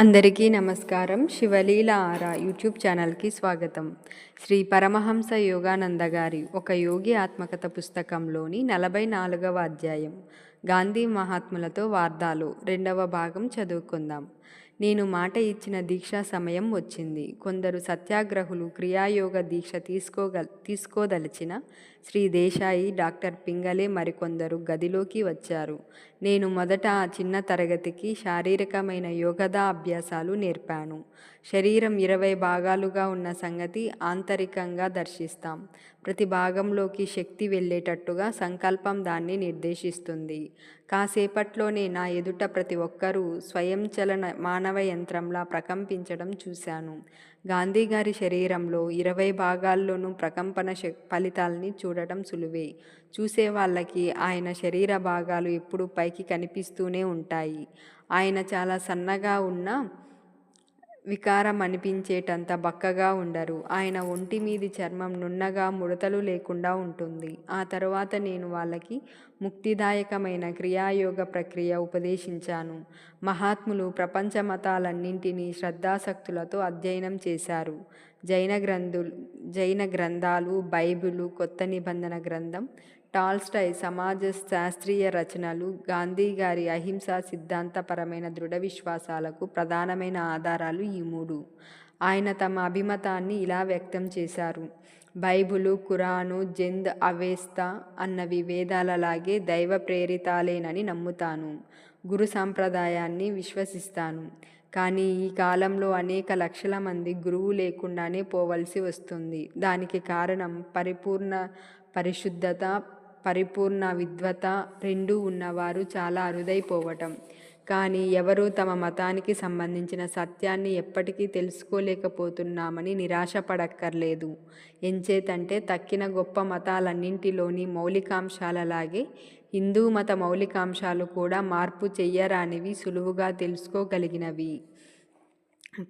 అందరికీ నమస్కారం. శివలీల ఆరా యూట్యూబ్ ఛానల్కి స్వాగతం. శ్రీ పరమహంస యోగానంద గారి ఒక యోగి ఆత్మకథ పుస్తకంలోని నలభై నాలుగవ అధ్యాయం గాంధీ మహాత్ములతో వార్తాలు రెండవ భాగం చదువుకుందాం. నేను మాట ఇచ్చిన దీక్షా సమయం వచ్చింది. కొందరు సత్యాగ్రహులు క్రియాయోగ దీక్ష తీసుకోగ తీసుకోదలిచిన శ్రీ దేశాయి డాక్టర్ పింగళే మరికొందరు గదిలోకి వచ్చారు. నేను మొదట ఆ చిన్న తరగతికి శారీరకమైన యోగదా అభ్యాసాలు నేర్పాను. శరీరం ఇరవై భాగాలుగా ఉన్న సంగతి ఆంతరికంగా దర్శిస్తాం. ప్రతి భాగంలోకి శక్తి వెళ్ళేటట్టుగా సంకల్పం దాన్ని నిర్దేశిస్తుంది. కాసేపట్లోనే నా ఎదుట ప్రతి ఒక్కరూ స్వయంచలన మానవ యంత్రంలా ప్రకంపించడం చూశాను. గాంధీ గారి శరీరంలో ఇరవై భాగాల్లోనూ ప్రకంపన శ ఫలితాల్ని చూడటం సులువే. చూసే వాళ్ళకి ఆయన శరీర భాగాలు ఎప్పుడు పైకి కనిపిస్తూనే ఉంటాయి. ఆయన చాలా సన్నగా ఉన్న వికారం అనిపించేటంత బక్కగా ఉండరు. ఆయన ఒంటి మీది చర్మం నున్నగా ముడతలు లేకుండా ఉంటుంది. ఆ తరువాత నేను వాళ్ళకి ముక్తిదాయకమైన క్రియాయోగ ప్రక్రియ ఉపదేశించాను. మహాత్ములు ప్రపంచ మతాలన్నింటినీ శ్రద్ధాసక్తులతో అధ్యయనం చేశారు. జైన గ్రంథులు జైన గ్రంథాలు బైబిలు కొత్త నిబంధన గ్రంథం టాల్స్టాయ్ సమాజ శాస్త్రీయ రచనలు గాంధీ గారి అహింసా సిద్ధాంతపరమైన దృఢ విశ్వాసాలకు ప్రధానమైన ఆధారాలు ఈ మూడు. ఆయన తమ అభిమతాన్ని ఇలా వ్యక్తం చేశారు. బైబులు కురాను జెంద్ అవేస్తా అన్నవి వేదాలలాగే దైవ ప్రేరితాలేనని నమ్ముతాను. గురు సాంప్రదాయాన్ని విశ్వసిస్తాను. కానీ ఈ కాలంలో అనేక లక్షల మంది గురువు లేకుండానే పోవలసి వస్తుంది. దానికి కారణం పరిపూర్ణ పరిశుద్ధత పరిపూర్ణ విద్వత రెండూ ఉన్నవారు చాలా అరుదైపోవటం. కానీ ఎవరూ తమ మతానికి సంబంధించిన సత్యాన్ని ఎప్పటికీ తెలుసుకోలేకపోతున్నామని నిరాశపడక్కర్లేదు. ఎంచేతంటే తక్కిన గొప్ప మతాలన్నింటిలోని మౌలికాంశాలలాగే హిందూ మత మౌలికాంశాలు కూడా మార్పు చెయ్యరానివి సులువుగా తెలుసుకోగలిగినవి.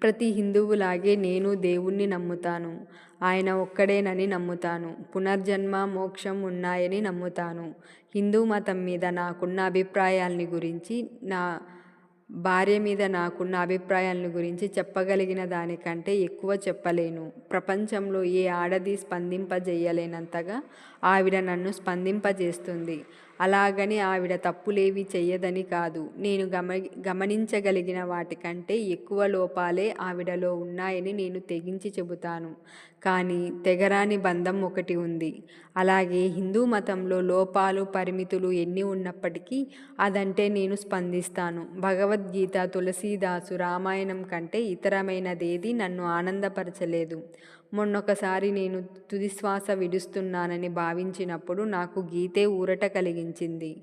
ప్రతి హిందువులాగే నేను దేవుణ్ణి నమ్ముతాను. ఆయన ఒక్కడేనని నమ్ముతాను. పునర్జన్మ మోక్షం ఉన్నాయని నమ్ముతాను. హిందూ మతం మీద నాకున్న అభిప్రాయాల్ని గురించి నా భార్య మీద నాకున్న అభిప్రాయాలను గురించి చెప్పగలిగిన దానికంటే ఎక్కువ చెప్పలేను. ప్రపంచంలో ఏ ఆడది స్పందింపజేయలేనంతగా ఆవిడ నన్ను స్పందింపజేస్తుంది. అలాగని ఆవిడ తప్పులేవి చెయ్యదని కాదు. నేను గమ గమనించగలిగిన వాటికంటే ఎక్కువ లోపాలే ఆవిడలో ఉన్నాయని నేను తెగించి చెబుతాను. కానీ తెగరాని బంధం ఒకటి ఉంది. అలాగే హిందూ మతంలో లోపాలు పరిమితులు ఎన్ని ఉన్నప్పటికీ అదంటే నేను స్పందిస్తాను. భగవద్గీత తులసీదాసు రామాయణం కంటే ఇతరమైనదేది నన్ను ఆనందపరచలేదు. మొన్నొకసారి నేను తుదిశ్వాస విడుస్తున్నానని భావించినప్పుడు నాకు గీతే ఊరట కలిగించింది.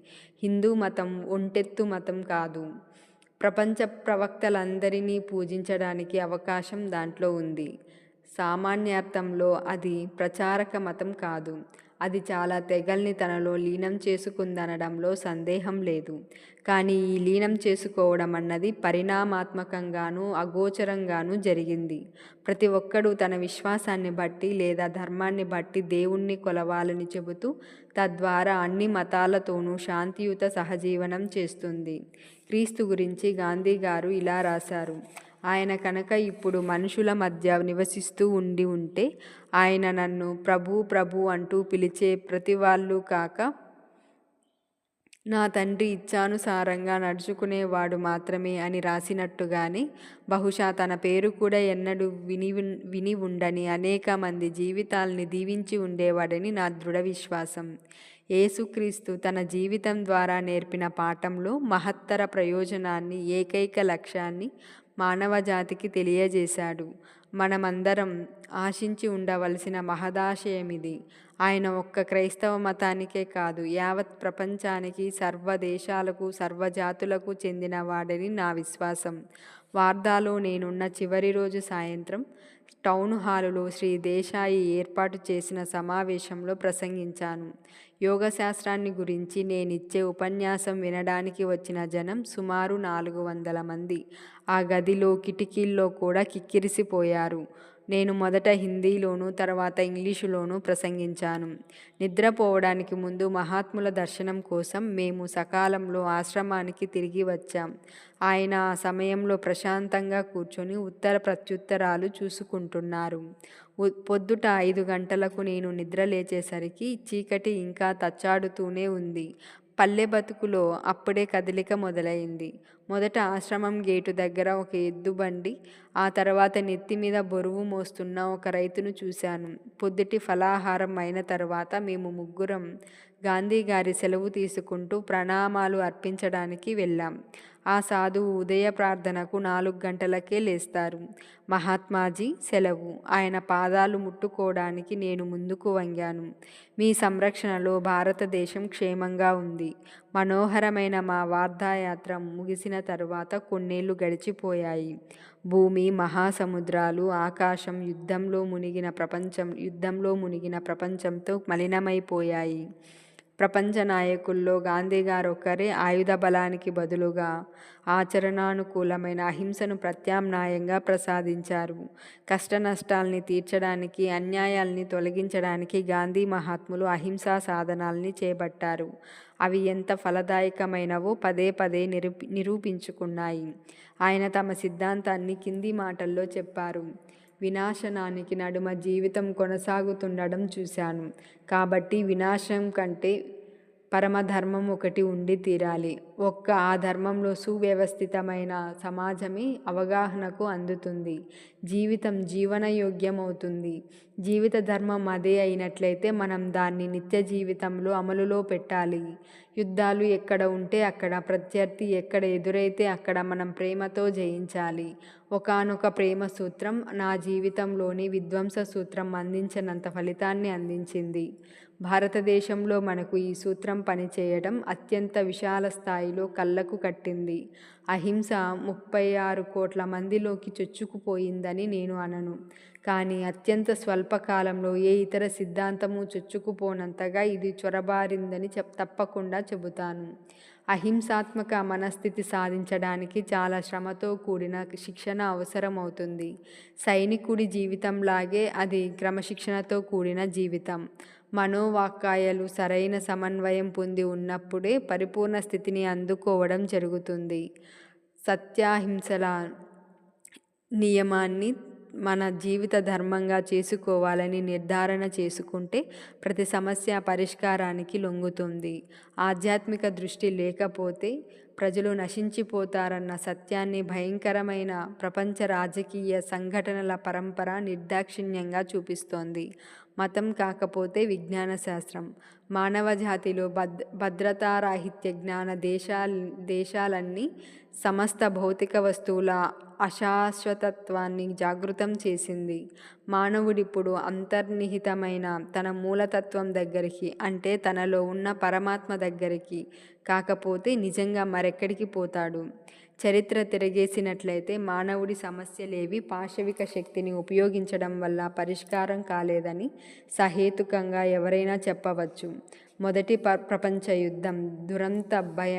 హిందూ మతం ఒంటెత్తు మతం కాదు. ప్రపంచ ప్రవక్తలందరినీ పూజించడానికి అవకాశం దాంట్లో ఉంది. సామాన్యార్థంలో అది ప్రచారక మతం కాదు. అది చాలా తెగల్ని తనలో లీనం చేసుకుందనడంలో సందేహం లేదు. కానీ ఈ లీనం చేసుకోవడం అన్నది పరిణామాత్మకంగానూ అగోచరంగానూ జరిగింది. ప్రతి ఒక్కడూ తన విశ్వాసాన్ని బట్టి లేదా ధర్మాన్ని బట్టి దేవుణ్ణి కొలవాలని చెబుతూ తద్వారా అన్ని మతాలతోనూ శాంతియుత సహజీవనం చేస్తుంది. క్రీస్తు గురించి గాంధీ గారు ఇలా రాశారు. ఆయన కనుక ఇప్పుడు మనుషుల మధ్య నివసిస్తూ ఉండి ఉంటే ఆయన నన్ను ప్రభు ప్రభు అంటూ పిలిచే ప్రతి వాళ్ళు కాక నా తండ్రి ఇచ్చానుసారంగా నడుచుకునేవాడు మాత్రమే అని రాసినట్టుగానే బహుశా తన పేరు కూడా ఎన్నడూ విని విని ఉండని అనేక మంది జీవితాల్ని దీవించి ఉండేవాడని నా దృఢ విశ్వాసం. యేసుక్రీస్తు తన జీవితం ద్వారా నేర్పిన పాఠంలో మహత్తర ప్రయోజనాన్ని ఏకైక లక్ష్యాన్ని మానవ జాతికి తెలియజేశాడు. మనమందరం ఆశించి ఉండవలసిన మహదాశయమిది. ఆయన ఒక్క క్రైస్తవ మతానికే కాదు యావత్ ప్రపంచానికి సర్వ దేశాలకు సర్వజాతులకు చెందినవాడని నా విశ్వాసం. వార్దాలో నేనున్న చివరి రోజు సాయంత్రం టౌన్ హాలులో శ్రీ దేశాయి ఏర్పాటు చేసిన సమావేశంలో ప్రసంగించాను. యోగ శాస్త్రాన్ని గురించి నేనిచ్చే ఉపన్యాసం వినడానికి వచ్చిన జనం సుమారు నాలుగు వందల మంది. ఆ గదిలో కిటికీల్లో కూడా కిక్కిరిసిపోయారు. నేను మొదట హిందీలోను తర్వాత ఇంగ్లీషులోను ప్రసంగించాను. నిద్రపోవడానికి ముందు మహాత్ముల దర్శనం కోసం మేము సకాలంలో ఆశ్రమానికి తిరిగి వచ్చాం. ఆయన ఆ సమయంలో ప్రశాంతంగా కూర్చొని ఉత్తర ప్రత్యుత్తరాలు చూసుకుంటున్నారు. పొద్దుట ఐదు గంటలకు నేను నిద్ర లేచేసరికి చీకటి ఇంకా తచ్చాడుతూనే ఉంది. పల్లె బతుకులో అప్పుడే కదలిక మొదలైంది. మొదట ఆశ్రమం గేటు దగ్గర ఒక ఎద్దు బండి ఆ తర్వాత నెత్తి మీద బరువు మోస్తున్న ఒక రైతును చూశాను. పొద్దుటి ఫలాహారం అయిన తర్వాత మేము ముగ్గురం గాంధీ గారి సెలవు తీసుకుంటూ ప్రణామాలు అర్పించడానికి వెళ్ళాం. ఆ సాధువు ఉదయ ప్రార్థనకు నాలుగు గంటలకే లేస్తారు. మహాత్మాజీ సెలవు. ఆయన పాదాలు ముట్టుకోవడానికి నేను ముందుకు వంగాను. మీ సంరక్షణలో భారతదేశం క్షేమంగా ఉంది. మనోహరమైన మా వార్ధాయాత్ర ముగిసిన తరువాత కొన్నేళ్ళు గడిచిపోయాయి. భూమి మహాసముద్రాలు ఆకాశం యుద్ధంలో మునిగిన ప్రపంచం యుద్ధంలో మునిగిన ప్రపంచంతో మలినమైపోయాయి. ప్రపంచ నాయకుల్లో గాంధీ గారు ఒకరే ఆయుధ బలానికి బదులుగా ఆచరణానుకూలమైన అహింసను ప్రత్యామ్నాయంగా ప్రసాదించారు. కష్ట నష్టాల్ని తీర్చడానికి అన్యాయాల్ని తొలగించడానికి గాంధీ మహాత్ములు అహింసా సాధనాల్ని చేపట్టారు. అవి ఎంత ఫలదాయకమైనవో పదే పదే నిరూపి నిరూపించుకున్నాయి. ఆయన తమ సిద్ధాంతాన్ని కింది మాటల్లో చెప్పారు. వినాశనానికి నడుమ జీవితం కొనసాగుతుండడం చూశాను. కాబట్టి వినాశం కంటే పరమధర్మం ఒకటి ఉండి తీరాలి. ఒక్క ఆ ధర్మంలో సువ్యవస్థితమైన సమాజమే అవగాహనకు అందుతుంది. జీవితం జీవనయోగ్యమవుతుంది. జీవిత ధర్మం అదే అయినట్లయితే మనం దాన్ని నిత్య జీవితంలో అమలులో పెట్టాలి. యుద్ధాలు ఎక్కడ ఉంటే అక్కడ ప్రత్యర్థి ఎక్కడ ఎదురైతే అక్కడ మనం ప్రేమతో జయించాలి. ఒకానొక ప్రేమ సూత్రం నా జీవితంలోని విధ్వంస సూత్రం అందించినంత ఫలితాన్ని అందించింది. భారతదేశంలో మనకు ఈ సూత్రం పనిచేయడం అత్యంత విశాల స్థాయిలో కళ్ళకు కట్టింది. అహింస ముప్పై ఆరు కోట్ల మందిలోకి చొచ్చుకుపోయిందని నేను అనను. కానీ అత్యంత స్వల్పకాలంలో ఏ ఇతర సిద్ధాంతము చొచ్చుకుపోనంతగా ఇది చొరబారిందని చెప్ తప్పకుండా చెబుతాను. అహింసాత్మక మనస్థితి సాధించడానికి చాలా శ్రమతో కూడిన శిక్షణ అవసరమవుతుంది. సైనికుడి జీవితంలాగే అది క్రమశిక్షణతో కూడిన జీవితం. మనోవాక్కాయలు సరైన సమన్వయం పొంది ఉన్నప్పుడే పరిపూర్ణ స్థితిని అందుకోవడం జరుగుతుంది. సత్యాహింసల నియమాన్ని మన జీవిత ధర్మంగా చేసుకోవాలని నిర్ధారణ చేసుకుంటే ప్రతి సమస్య పరిష్కారానికి లొంగుతుంది. ఆధ్యాత్మిక దృష్టి లేకపోతే ప్రజలు నశించిపోతారన్న సత్యాన్ని భయంకరమైన ప్రపంచ రాజకీయ సంఘటనల పరంపర నిర్దాక్షిణ్యంగా చూపిస్తోంది. మతం కాకపోతే విజ్ఞాన శాస్త్రం. మానవ జాతిలో భద్ భద్రతారాహిత్య జ్ఞాన దేశాల్ దేశాలన్నీ సమస్త భౌతిక వస్తువుల అశాశ్వతత్వాన్ని జాగృతం చేసింది. మానవుడిప్పుడు అంతర్నిహితమైన తన మూలతత్వం దగ్గరికి అంటే తనలో ఉన్న పరమాత్మ దగ్గరికి కాకపోతే నిజంగా మరెక్కడికి పోతాడు. చరిత్ర తిరగేసినట్లయితే మానవుడి సమస్యలేవి పాశవిక శక్తిని ఉపయోగించడం వల్ల పరిష్కారం కాలేదని సహేతుకంగా ఎవరైనా చెప్పవచ్చు. మొదటి ప ప్రపంచ యుద్ధం దురంత భయ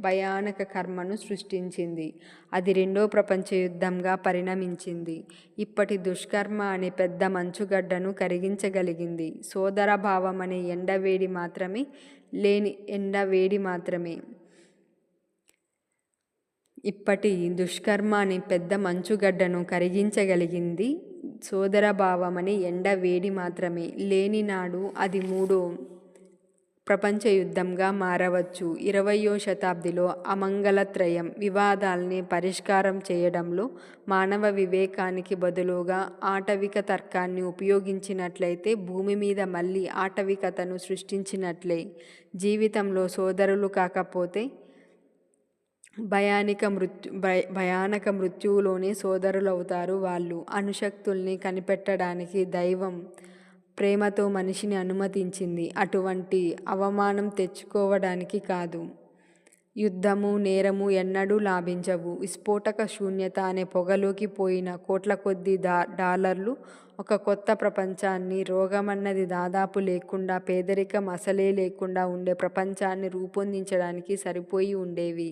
భయానక కర్మను సృష్టించింది. అది రెండో ప్రపంచ యుద్ధంగా పరిణమించింది. ఇప్పటి దుష్కర్మ అనే పెద్ద మంచుగడ్డను కరిగించగలిగింది. సోదర భావం అనే ఎండవేడి మాత్రమే లేని ఎండవేడి మాత్రమే. ఇప్పటి దుష్కర్మాని పెద్ద మంచుగడ్డను కరిగించగలిగింది సోదరభావమని ఎండ వేడి మాత్రమే. లేనినాడు అది మూడో ప్రపంచ యుద్ధంగా మారవచ్చు. ఇరవయో శతాబ్దిలో అమంగళత్రయం వివాదాల్ని పరిష్కారం చేయడంలో మానవ వివేకానికి బదులుగా ఆటవిక తర్కాన్ని ఉపయోగించినట్లయితే భూమి మీద మళ్ళీ ఆటవికతను సృష్టించినట్లే. జీవితంలో సోదరులు కాకపోతే భయానిక మృత్యు భయానక మృత్యువులోనే సోదరులవుతారు వాళ్ళు. అణుశక్తుల్ని కనిపెట్టడానికి దైవం ప్రేమతో మనిషిని అనుమతించింది. అటువంటి అవమానం తెచ్చుకోవడానికి కాదు. యుద్ధము నేరము ఎన్నడూ లాభించవు. విస్ఫోటక శూన్యత అనే పొగలోకి పోయిన కోట్ల కొద్ది దా డాలర్లు ఒక కొత్త ప్రపంచాన్ని రోగమన్నది దాదాపు లేకుండా పేదరికం అసలే లేకుండా ఉండే ప్రపంచాన్ని రూపొందించడానికి సరిపోయి ఉండేవి.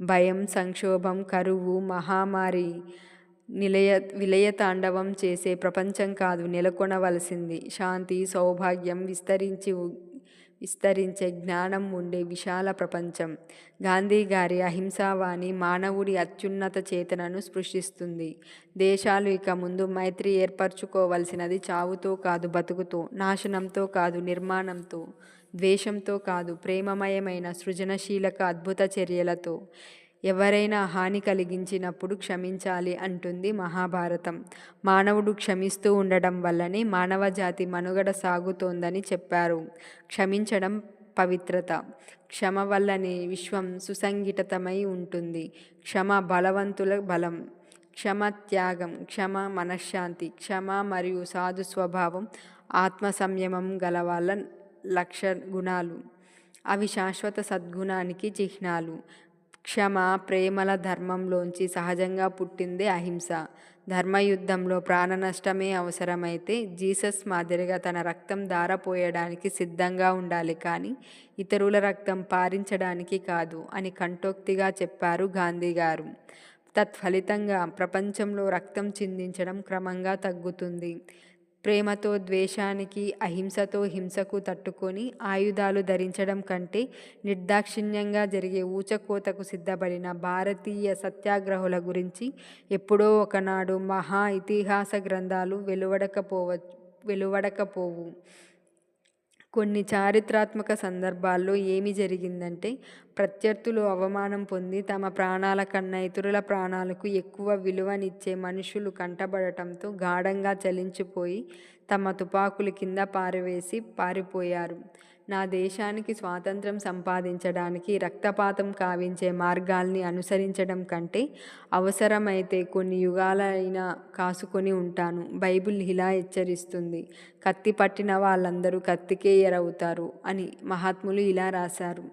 భయం సంక్షోభం కరువు మహామారి నిలయ విలయ తాండవం చేసే ప్రపంచం కాదు నెలకొనవలసింది. శాంతి సౌభాగ్యం విస్తరించి విస్తరించే జ్ఞానం ఉండే విశాల ప్రపంచం. గాంధీ గారి అహింసావాణి మానవుడి అత్యున్నత చేతనను స్పృశిస్తుంది. దేశాలు ఇక ముందు మైత్రి ఏర్పరచుకోవలసినది చావుతో కాదు బతుకుతో నాశనంతో కాదు నిర్మాణంతో ద్వేషంతో కాదు ప్రేమమయమైన సృజనశీలక అద్భుత చర్యలతో. ఎవరైనా హాని కలిగించినప్పుడు క్షమించాలి అంటుంది మహాభారతం. మానవుడు క్షమిస్తూ ఉండడం వల్లనే మానవ జాతి మనుగడ సాగుతోందని చెప్పారు. క్షమించడం పవిత్రత. క్షమ వల్లనే విశ్వం సుసంఘటితమై ఉంటుంది. క్షమ బలవంతుల బలం. క్షమ త్యాగం. క్షమ మనశ్శాంతి. క్షమ మరియు సాధు స్వభావం ఆత్మ సంయమం గల వాళ్ళ లక్ష గుణాలు. అవి శాశ్వత సద్గుణానికి చిహ్నాలు. క్షమ ప్రేమల ధర్మంలోంచి సహజంగా పుట్టిందే అహింస. ధర్మయుద్ధంలో ప్రాణ నష్టమే అవసరమైతే జీసస్ మాదిరిగా తన రక్తం ధారపోయడానికి సిద్ధంగా ఉండాలి కానీ ఇతరుల రక్తం పారించడానికి కాదు అని కంటోక్తిగా చెప్పారు గాంధీ గారు. తత్ఫలితంగా ప్రపంచంలో రక్తం చిందించడం క్రమంగా తగ్గుతుంది. ప్రేమతో ద్వేషానికి అహింసతో హింసకు తట్టుకొని ఆయుధాలు ధరించడం కంటే నిర్దాక్షిణ్యంగా జరిగే ఊచకోతకు సిద్ధపడిన భారతీయ సత్యాగ్రహుల గురించి ఎప్పుడో ఒకనాడు మహా ఇతిహాస గ్రంథాలు వెలువడకపోవ వెలువడకపోవు. కొన్ని చారిత్రాత్మక సందర్భాల్లో ఏమి జరిగిందంటే ప్రత్యర్థులు అవమానం పొంది తమ ప్రాణాల కన్నా ఇతరుల ప్రాణాలకు ఎక్కువ విలువనిచ్చే మనుషులు కంటబడటంతో గాఢంగా చలించిపోయి తమ తుపాకులు కింద పారవేసి పారిపోయారు. నా దేశానికి స్వాతంత్రం సంపాదించడానికి రక్తపాతం కావించే మార్గాల్ని అనుసరించడం కంటే అవసరమైతే కొన్ని యుగాలైనా కాసుకొని ఉంటాను. బైబిల్ ఇలా హెచ్చరిస్తుంది. కత్తి పట్టిన వాళ్ళందరూ కత్తికే ఎరవుతారు అని మహాత్ములు ఇలా రాశారు.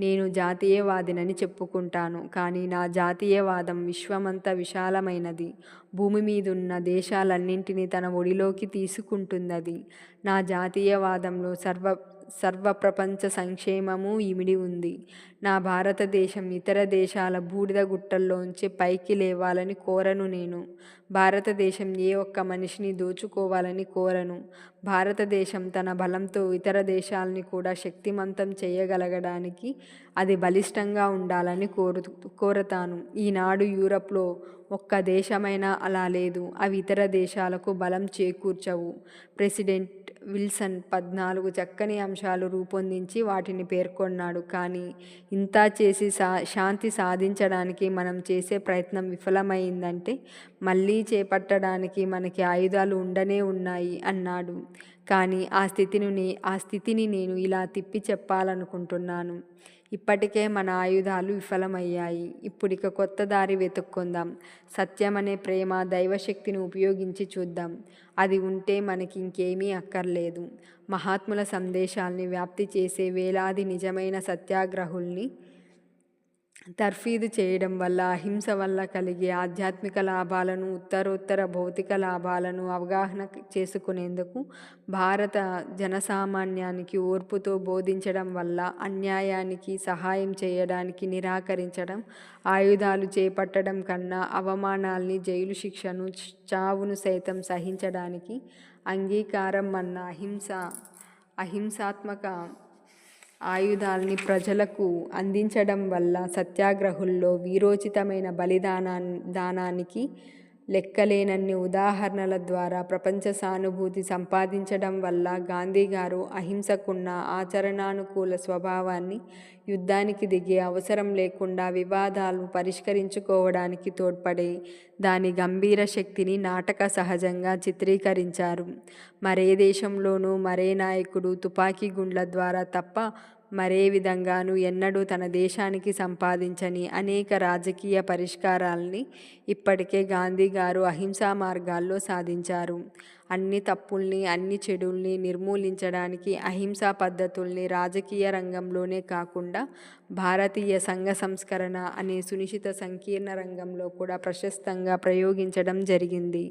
నేను జాతీయవాదినని చెప్పుకుంటాను కానీ నా జాతీయవాదం విశ్వమంతా విశాలమైనది. భూమి మీదున్న దేశాలన్నింటినీ తన ఒడిలోకి తీసుకుంటున్నది. నా జాతీయవాదంలో సర్వ సర్వప్రపంచ సంక్షేమము ఇమిడి ఉంది. నా భారతదేశం ఇతర దేశాల బూడిద గుట్టల్లోంచి పైకి లేవాలని కోరను నేను. భారతదేశం ఏ ఒక్క మనిషిని దోచుకోవాలని కోరను. భారతదేశం తన బలంతో ఇతర దేశాలని కూడా శక్తిమంతం చేయగలగడానికి అది బలిష్టంగా ఉండాలని కోరు కోరతాను. ఈనాడు యూరప్లో ఒక్క దేశమైనా అలా లేదు. అవి ఇతర దేశాలకు బలం చేకూర్చవు. ప్రెసిడెంట్ విల్సన్ పద్నాలుగు చక్కని అంశాలు రూపొందించి వాటిని పేర్కొన్నాడు. కానీ ఇంత చేసి సా శాంతి సాధించడానికి మనం చేసే ప్రయత్నం విఫలమైందంటే మళ్ళీ చేపట్టడానికి మనకి ఆయుధాలు ఉండనే ఉన్నాయి అన్నాడు. కానీ ఆ స్థితిని ఆ స్థితిని నేను ఇలా తిప్పి చెప్పాలనుకుంటున్నాను. ఇప్పటికే మన ఆయుధాలు విఫలమయ్యాయి. ఇప్పుడిక కొత్త దారి వెతుక్కుందాం. సత్యం అనే ప్రేమ దైవశక్తిని ఉపయోగించి చూద్దాం. అది ఉంటే మనకి ఇంకేమీ అక్కర్లేదు. మహాత్ముల సందేశాల్ని వ్యాప్తి చేసే వేలాది నిజమైన సత్యాగ్రహుల్ని తర్ఫీదు చేయడం వల్ల అహింస వల్ల కలిగే ఆధ్యాత్మిక లాభాలను ఉత్తరోత్తర భౌతిక లాభాలను అవగాహన చేసుకునేందుకు భారత జనసామాన్యానికి ఓర్పుతో బోధించడం వల్ల అన్యాయానికి సహాయం చేయడానికి నిరాకరించడం ఆయుధాలు చేపట్టడం కన్నా అవమానాల్ని జైలు శిక్షను చావును సైతం సహించడానికి అంగీకారం అన్న అహింస అహింసాత్మక ఆయుధాల్ని ప్రజలకు అందించడం వల్ల సత్యాగ్రహుల్లో వీరోచితమైన బలిదానా దానానికి లెక్కలేనన్ని ఉదాహరణల ద్వారా ప్రపంచ సానుభూతి సంపాదించడం వల్ల గాంధీ గారు అహింసకున్న ఆచరణానుకూల స్వభావాన్ని యుద్ధానికి దిగే అవసరం లేకుండా వివాదాలు పరిష్కరించుకోవడానికి తోడ్పడే దాని గంభీర శక్తిని నాటక సహజంగా చిత్రీకరించారు. మరే దేశంలోనూ మరే నాయకుడు తుపాకీ గుండ్ల ద్వారా తప్ప మరే విధంగానూ ఎన్నడూ తన దేశానికి సంపాదించని అనేక రాజకీయ పరిష్కారాల్ని ఇప్పటికే గాంధీ గారు అహింసా మార్గాల్లో సాధించారు. అన్ని తప్పుల్ని అన్ని చెడుల్ని నిర్మూలించడానికి అహింసా పద్ధతుల్ని రాజకీయ రంగంలోనే కాకుండా భారతీయ సంఘ సంస్కరణ అనే సునిశ్చిత సంకీర్ణ రంగంలో కూడా ప్రశస్తంగా ప్రయోగించడం జరిగింది.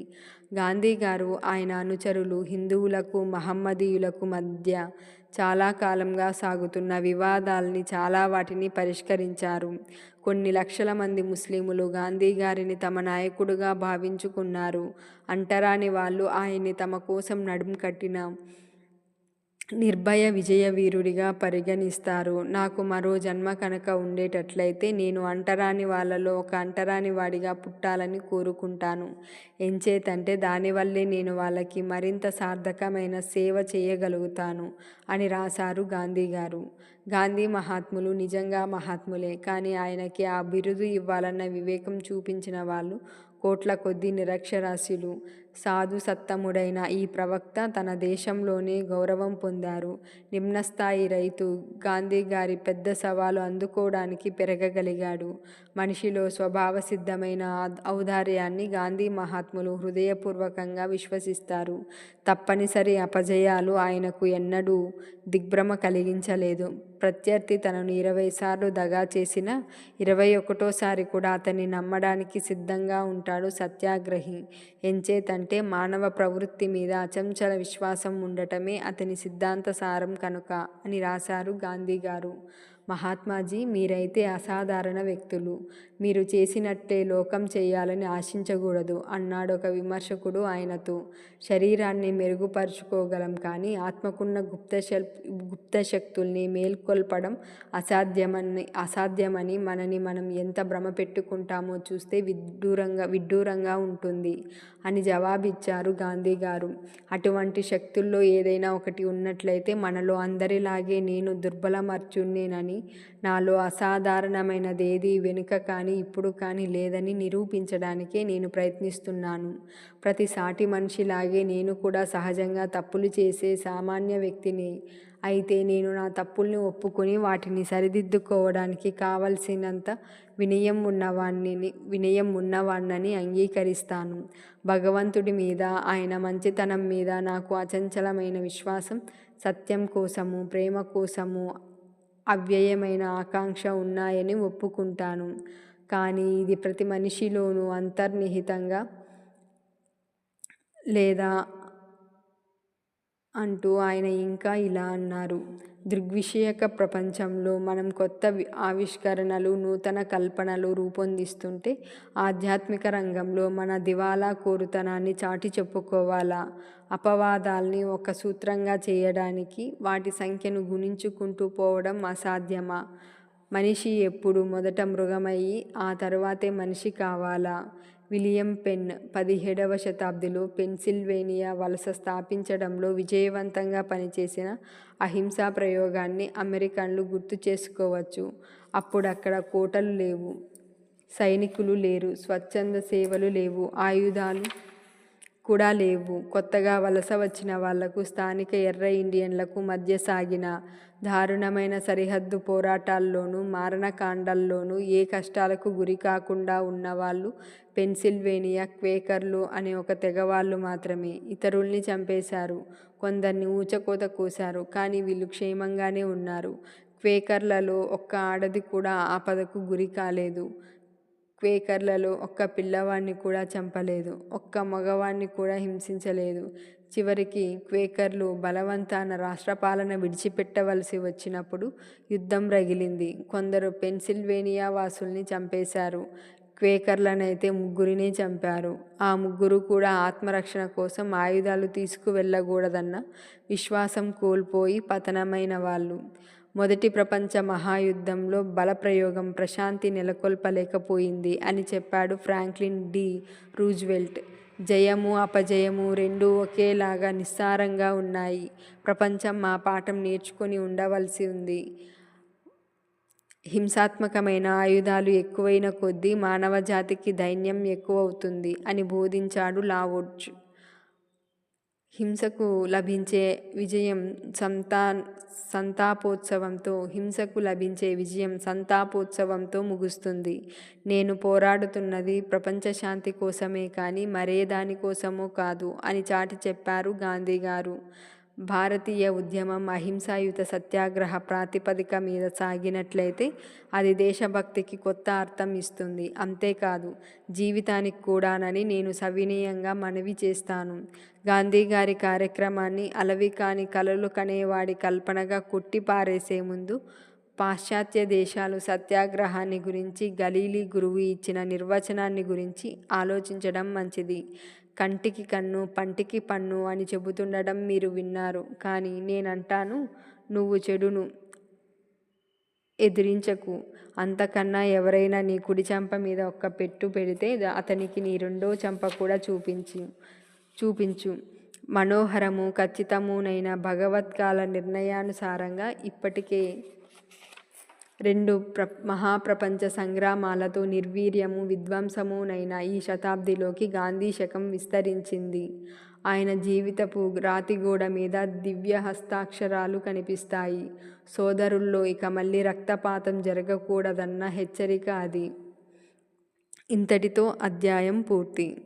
గాంధీ గారు ఆయన అనుచరులు హిందువులకు మహమ్మదీయులకు మధ్య చాలా కాలంగా సాగుతున్న వివాదాల్ని చాలా వాటిని పరిష్కరించారు. కొన్ని లక్షల మంది ముస్లిములు గాంధీ గారిని తమ నాయకుడుగా భావించుకున్నారు. అంటరాని వాళ్ళు ఆయన్ని తమ కోసం నడుం కట్టిన నిర్భయ విజయ వీరుడిగా పరిగణిస్తారు. నాకు మరో జన్మ కనుక ఉండేటట్లయితే నేను అంటరాని వాళ్ళలో ఒక అంటరాని వాడిగా పుట్టాలని కోరుకుంటాను. ఎంచేతంటే దానివల్లే నేను వాళ్ళకి మరింత సార్థకమైన సేవ చేయగలుగుతాను అని రాశారు గాంధీ గారు. గాంధీ మహాత్ములు నిజంగా మహాత్ములే. కానీ ఆయనకి ఆ బిరుదు ఇవ్వాలన్న వివేకం చూపించిన వాళ్ళు కోట్ల కొద్ది నిరక్షరాస్యులు. సాధు సత్తముడైన ఈ ప్రవక్త తన దేశంలోనే గౌరవం పొందారు. నిమ్నస్థాయి రైతు గాంధీ గారి పెద్ద సవాలు అందుకోవడానికి పెరగగలిగాడు. మనిషిలో స్వభావ సిద్ధమైన ఔదార్యాన్ని గాంధీ మహాత్ములు హృదయపూర్వకంగా విశ్వసిస్తారు. తప్పనిసరి అపజయాలు ఆయనకు ఎన్నడూ దిగ్భ్రమ కలిగించలేదు. ప్రత్యర్థి తనను ఇరవై సార్లు దగా చేసిన ఇరవై ఒకటోసారి కూడా అతన్ని నమ్మడానికి సిద్ధంగా ఉంటాడు సత్యాగ్రహి. ఎంచేతంటే మానవ ప్రవృత్తి మీద అచంచల విశ్వాసం ఉండటమే అతని సిద్ధాంత సారం కనుక అని రాశారు గాంధీ గారు. మహాత్మాజీ మీరైతే అసాధారణ వ్యక్తులు. మీరు చేసినట్టే లోకం చేయాలని ఆశించకూడదు అన్నాడు ఒక విమర్శకుడు ఆయనతో. శరీరాన్ని మెరుగుపరుచుకోగలం కానీ ఆత్మకున్న గుప్త గుప్త శక్తుల్ని మేల్కొల్పడం అసాధ్యమని అసాధ్యమని మనని మనం ఎంత భ్రమ పెట్టుకుంటామో చూస్తే విడ్డూరంగా విడ్డూరంగా ఉంటుంది అని జవాబిచ్చారు గాంధీ గారు. అటువంటి శక్తుల్లో ఏదైనా ఒకటి ఉన్నట్లయితే మనలో అందరిలాగే నేను దుర్బలమర్చున్నేనని నాలో అసాధారణమైనదేది వెనుక కానీ ఇప్పుడు కానీ లేదని నిరూపించడానికే నేను ప్రయత్నిస్తున్నాను. ప్రతి సాటి మనిషిలాగే నేను కూడా సహజంగా తప్పులు చేసే సామాన్య వ్యక్తిని. అయితే నేను నా తప్పుల్ని ఒప్పుకొని వాటిని సరిదిద్దుకోవడానికి కావలసినంత వినయం ఉన్నవాణ్ణి వినయం ఉన్నవాణ్ణని అంగీకరిస్తాను. భగవంతుడి మీద ఆయన మంచితనం మీద నాకు అచంచలమైన విశ్వాసం సత్యం కోసము ప్రేమ కోసము అవ్యయమైన ఆకాంక్ష ఉన్నాయని ఒప్పుకుంటాను. కానీ ఇది ప్రతి మనిషిలోనూ అంతర్నిహితంగా లేదా అంటూ ఆయన ఇంకా ఇలా అన్నారు. దృగ్విషయక ప్రపంచంలో మనం కొత్త ఆవిష్కరణలు నూతన కల్పనలు రూపొందిస్తుంటే ఆధ్యాత్మిక రంగంలో మన దివాలా కోరుతనాన్ని చాటి చెప్పుకోవాలా? అపవాదాల్ని ఒక సూత్రంగా చేయడానికి వాటి సంఖ్యను గుణించుకుంటూ పోవడం అసాధ్యమా? మనిషి ఎప్పుడు మొదట మృగమయ్యి ఆ తర్వాతే మనిషి కావాలా? విలియం పెన్ పదిహేడవ శతాబ్దిలో పెన్సిల్వేనియా వలస స్థాపించడంలో విజయవంతంగా పనిచేసిన అహింసా ప్రయోగాన్ని అమెరికన్లు గుర్తు చేసుకోవచ్చు. అప్పుడు అక్కడ కోటలు లేవు. సైనికులు లేరు. స్వచ్ఛంద సేవలు లేవు. ఆయుధాలు కూడా లేవు. కొత్తగా వలస వచ్చిన వాళ్ళకు స్థానిక ఎర్ర ఇండియన్లకు మధ్య సాగిన దారుణమైన సరిహద్దు పోరాటాల్లోనూ మారణకాండల్లోనూ ఏ కష్టాలకు గురి కాకుండా ఉన్నవాళ్ళు పెన్సిల్వేనియా క్వేకర్లు అనే ఒక తెగవాళ్ళు మాత్రమే. ఇతరుల్ని చంపేశారు. కొందరిని ఊచకోత కోశారు. కానీ వీళ్ళు క్షేమంగానే ఉన్నారు. క్వేకర్లలో ఒక్క ఆడది కూడా ఆపదకు గురి కాలేదు. క్వేకర్లలో ఒక్క పిల్లవాడిని కూడా చంపలేదు. ఒక్క మగవాణ్ణి కూడా హింసించలేదు. చివరికి క్వేకర్లు బలవంతాన రాష్ట్రపాలన విడిచిపెట్టవలసి వచ్చినప్పుడు యుద్ధం రగిలింది. కొందరు పెన్సిల్వేనియా వాసుల్ని చంపేశారు. క్వేకర్లనైతే ముగ్గురిని చంపారు. ఆ ముగ్గురు కూడా ఆత్మరక్షణ కోసం ఆయుధాలు తీసుకువెళ్ళకూడదన్న విశ్వాసం కోల్పోయి పతనమైన వాళ్ళు మొదటి ప్రపంచ మహాయుద్ధంలో బలప్రయోగం ప్రశాంతి నెలకొల్పలేకపోయింది అని చెప్పాడు ఫ్రాంక్లిన్ డి. రూజ్వెల్ట్. జయము అపజయము రెండూ ఒకేలాగా నిస్సారంగా ఉన్నాయి. ప్రపంచం మా పాఠం నేర్చుకొని ఉండవలసి ఉంది. హింసాత్మకమైన ఆయుధాలు ఎక్కువైన కొద్దీ మానవ జాతికి దైన్యం ఎక్కువ అవుతుంది అని బోధించాడు లావోడ్జ్ హింసకు లభించే విజయం సంతా సంతాపోత్సవంతో హింసకు లభించే విజయం సంతాపోత్సవంతో ముగుస్తుంది. నేను పోరాడుతున్నది ప్రపంచ శాంతి కోసమే కానీ మరే దానికోసమో కాదు అని చాటి చెప్పారు గాంధీ గారు. భారతీయ ఉద్యమం అహింసాయుత సత్యాగ్రహ ప్రాతిపదిక మీద సాగినట్లయితే అది దేశభక్తికి కొత్త అర్థం ఇస్తుంది. అంతేకాదు జీవితానికి కూడానని నేను సవినీయంగా మనవి చేస్తాను. గాంధీ గారి కార్యక్రమాన్ని అలవి కాని కలలు కనేవాడి కల్పనగా కొట్టిపారేసే ముందు పాశ్చాత్య దేశాలు సత్యాగ్రహాన్ని గురించి గలీలీ గురువు ఇచ్చిన నిర్వచనాన్ని గురించి ఆలోచించడం మంచిది. కంటికి కన్ను పంటికి పన్ను అని చెబుతుండడం మీరు విన్నారు. కానీ నేనంటాను నువ్వు చెడును ఎదిరించకు. అంతకన్నా ఎవరైనా నీ కుడి చెంప మీద ఒక్క పెట్టు పెడితే అతనికి నీ రెండో చెంప కూడా చూపించి చూపించు. మనోహరము ఖచ్చితమునైన భగవద్గాల నిర్ణయానుసారంగా ఇప్పటికే రెండు ప్ర మహాప్రపంచ సంగ్రామాలతో నిర్వీర్యము విధ్వంసమునైన ఈ శతాబ్దిలోకి గాంధీ శకం విస్తరించింది. ఆయన జీవితపు రాతిగోడ మీద దివ్య హస్తాక్షరాలు కనిపిస్తాయి. సోదరుల్లో ఇక మళ్ళీ రక్తపాతం జరగకూడదన్న హెచ్చరిక అది. ఇంతటితో అధ్యాయం పూర్తి.